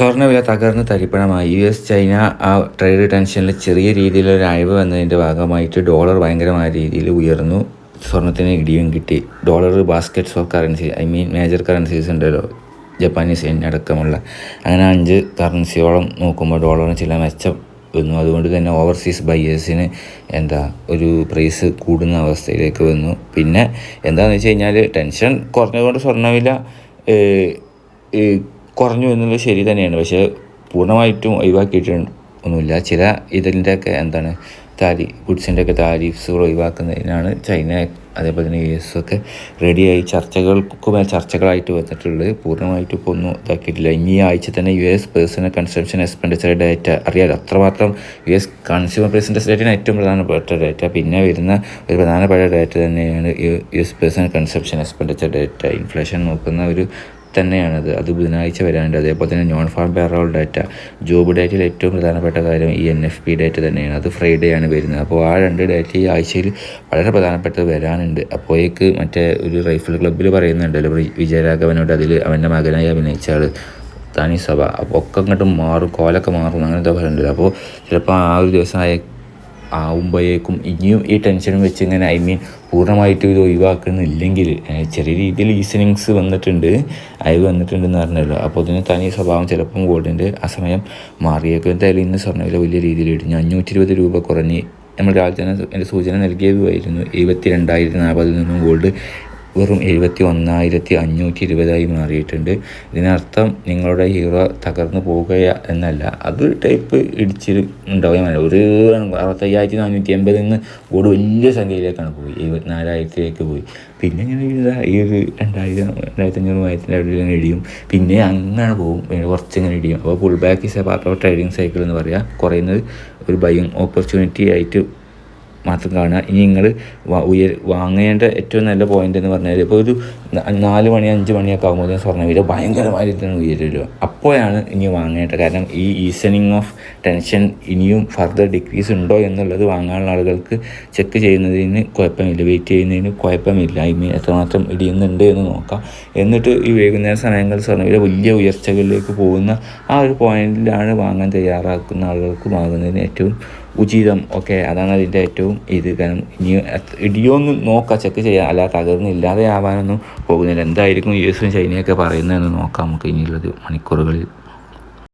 സ്വർണവില തകർന്ന് തരിപ്പണമായി. യു എസ് ചൈന ആ ട്രേഡ് ടെൻഷനിൽ ചെറിയ രീതിയിലൊരു അയവ് വന്നതിന്റെ ഭാഗമായിട്ട് ഡോളർ ഭയങ്കരമായ രീതിയിൽ ഉയർന്നു. സ്വർണത്തിന് ഇടിയും കിട്ടി. Dollar baskets of currency I mean major currencies ഉണ്ടല്ലോ ജപ്പാനീസ് യെൻ അടക്കമുള്ള അങ്ങനെ അഞ്ച് കറൻസിയോളം നോക്കുമ്പോൾ ഡോളറിന് ചില മെച്ചം വന്നു. അതുകൊണ്ട് തന്നെ ഓവർസീസ് ബയേഴ്സിന് എന്താ ഒരു പ്രൈസ് കൂടുന്ന അവസ്ഥയിലേക്ക് വന്നു. പിന്നെ എന്താണെന്ന് വെച്ച് കഴിഞ്ഞാൽ ടെൻഷൻ കുറഞ്ഞതുകൊണ്ട് സ്വർണവില കുറഞ്ഞു എന്നുള്ളത് ശരി തന്നെയാണ്. പക്ഷേ പൂർണമായിട്ടും ഒഴിവാക്കിയിട്ട് ഒന്നുമില്ല. ചില ഇതിന്റെയൊക്കെ എന്താണ് താരി ഗുഡ്സിന്റെ ഒക്കെ താരിഫ്സ് ഒഴിവാക്കുന്നതിനാണ് ചൈന അതേപോലെ തന്നെ യു എസ് ഒക്കെ റെഡിയായി ചർച്ചകൾക്ക് ചർച്ചകളായിട്ട് വന്നിട്ടുള്ളത്. പൂർണമായിട്ട് ഇപ്പോൾ ഒന്നും ഇതാക്കിയിട്ടില്ല. ഇനി ആഴ്ച തന്നെ U S personal consumption expenditure data അറിയാലോ. അത്രമാത്രം യു എസ് കൺസ്യൂമർ പ്രൈസിന്റെ ഡേറ്റയാണ് ഏറ്റവും പ്രധാനപ്പെട്ട ഡേറ്റ. പിന്നെ വരുന്ന ഒരു പ്രധാനപ്പെട്ട ഡേറ്റ തന്നെയാണ് U S personal consumption expenditure data. Inflation നോക്കുന്ന ഒരു തന്നെയാണത്. അത് ബുധനാഴ്ച വരാനുണ്ട്. അതേപോലെ തന്നെ non farm payroll data job ഡാറ്റയിൽ ഏറ്റവും പ്രധാനപ്പെട്ട കാര്യം ഈ എൻ എഫ് പി ഡാറ്റ തന്നെയാണ്. അത് ഫ്രൈഡേ ആണ് വരുന്നത്. അപ്പോൾ ആ രണ്ട് ഡാറ്റ ഈ ആഴ്ചയിൽ വളരെ പ്രധാനപ്പെട്ടത് വരാനുണ്ട്. അപ്പോഴേക്ക് മറ്റേ ഒരു റൈഫിൾ ക്ലബ്ബിൽ പറയുന്നുണ്ടല്ലോ വിജയരാഘവനോട് അതിൽ അവന്റെ മകനായി അഭിനയിച്ച ആൾ താനി സഭ. അപ്പോൾ ഒക്കെ അങ്ങോട്ട് മാറും കോലൊക്കെ മാറും അങ്ങനത്തെ പറയുന്നുണ്ട് അപ്പോൾ ചിലപ്പോൾ ആ ഒരു ദിവസം ആവുമ്പോഴേക്കും ഇനിയും ഈ ടെൻഷനും വെച്ച് ഇങ്ങനെ ഐ മീൻ പൂർണമായിട്ട് ഇത് ഒഴിവാക്കുന്നില്ലെങ്കിൽ ചെറിയ രീതിയിൽ ഈസനിങ്സ് വന്നിട്ടുണ്ട്. അയവ് വന്നിട്ടുണ്ടെന്ന് പറഞ്ഞല്ലോ. അപ്പോൾ അതിന് തനി സ്വഭാവം ചിലപ്പം ഗോൾഡിന്റെ ആ സമയം മാറിയേക്കും. എന്തായാലും ഇന്ന് സ്വർണവില വലിയ രീതിയിൽ ഇടിഞ്ഞു. അഞ്ഞൂറ്റി ഇരുപത് രൂപ കുറഞ്ഞ്. നമ്മൾ രാവിലെ തന്നെ എന്റെ സൂചന നൽകിയതുമായിരുന്നു. എഴുപത്തി രണ്ടായിരത്തി നാൽപ്പതിൽ നിന്നും ഗോൾഡ് വെറും എഴുപത്തി ഒന്നായിരത്തി അഞ്ഞൂറ്റി ഇരുപതായി മാറിയിട്ടുണ്ട്. ഇതിനർത്ഥം നിങ്ങളുടെ ഹീറോ തകർന്നു പോവുക എന്നല്ല. അതൊരു ടൈപ്പ് ഇടിച്ചിട്ട് ഉണ്ടാവുകയും ഒരു അറുപത്തയ്യായിരത്തി നാനൂറ്റി എൺപതിൽ നിന്ന് ഓട് വലിയ സംഖ്യയിലേക്കാണ് പോയി. എഴുപത്തിനാലായിരത്തിലേക്ക് പോയി. പിന്നെ ഇങ്ങനെ ഈ ഒരു രണ്ടായിരം രണ്ടായിരത്തി അഞ്ഞൂറ് മൂവായിരത്തിന്റെ അവിടെ ഇങ്ങനെ ഇടിയും. പിന്നെ അങ്ങനെ പോകും. പിന്നെ കുറച്ച് ഇങ്ങനെ ഇടിയും. അപ്പോൾ pull back is a part of trading cycle എന്ന് പറയുക കുറയുന്നത് ഒരു ബൈങ് ഓപ്പർച്യൂണിറ്റി ആയിട്ട് മാത്രം കാണുക. ഇനി നിങ്ങൾ ഉയർ വാങ്ങേണ്ട ഏറ്റവും നല്ല പോയിന്റ് എന്ന് പറഞ്ഞാൽ ഇപ്പോൾ ഒരു നാല് മണി അഞ്ച് മണിയൊക്കെ ആകുമ്പോൾ സ്വർണവില ഭയങ്കരമായിട്ട് ഉയരുമല്ലോ അപ്പോഴാണ് ഇനി വാങ്ങേണ്ടത്. കാരണം ഈ ഈസണിങ് ഓഫ് ടെൻഷൻ ഇനിയും ഫർദർ ഡിക്രീസ് ഉണ്ടോ എന്നുള്ളത് വാങ്ങാനുള്ള ആളുകൾക്ക് ചെക്ക് ചെയ്യുന്നതിന് കുഴപ്പമില്ല. വെയിറ്റ് ചെയ്യുന്നതിന് കുഴപ്പമില്ല മീൻ എത്രമാത്രം ഇടിയുന്നുണ്ട് എന്ന് നോക്കാം. എന്നിട്ട് ഈ വൈകുന്നേര സമയങ്ങളിൽ സ്വർണവില വലിയ ഉയർച്ചകളിലേക്ക് പോകുന്ന ആ ഒരു പോയിന്റിലാണ് വാങ്ങാൻ തയ്യാറാക്കുന്ന ആളുകൾക്ക് വാങ്ങുന്നതിന് ഏറ്റവും ഉചിതം ഓക്കെ അതാണ് അതിന്റെ ഏറ്റവും ഇത്. കാരണം ഇനി ഇടിയൊന്നും നോക്കാം ചെക്ക് ചെയ്യാം. അല്ലാതെ തകർന്നില്ലാതെ ആവാനൊന്നും പോകുന്നില്ല. എന്തായിരിക്കും യു എസും ചൈനയൊക്കെ പറയുന്നതെന്ന് നോക്കാം നമുക്ക് ഇനിയുള്ളത് മണിക്കൂറുകളിൽ.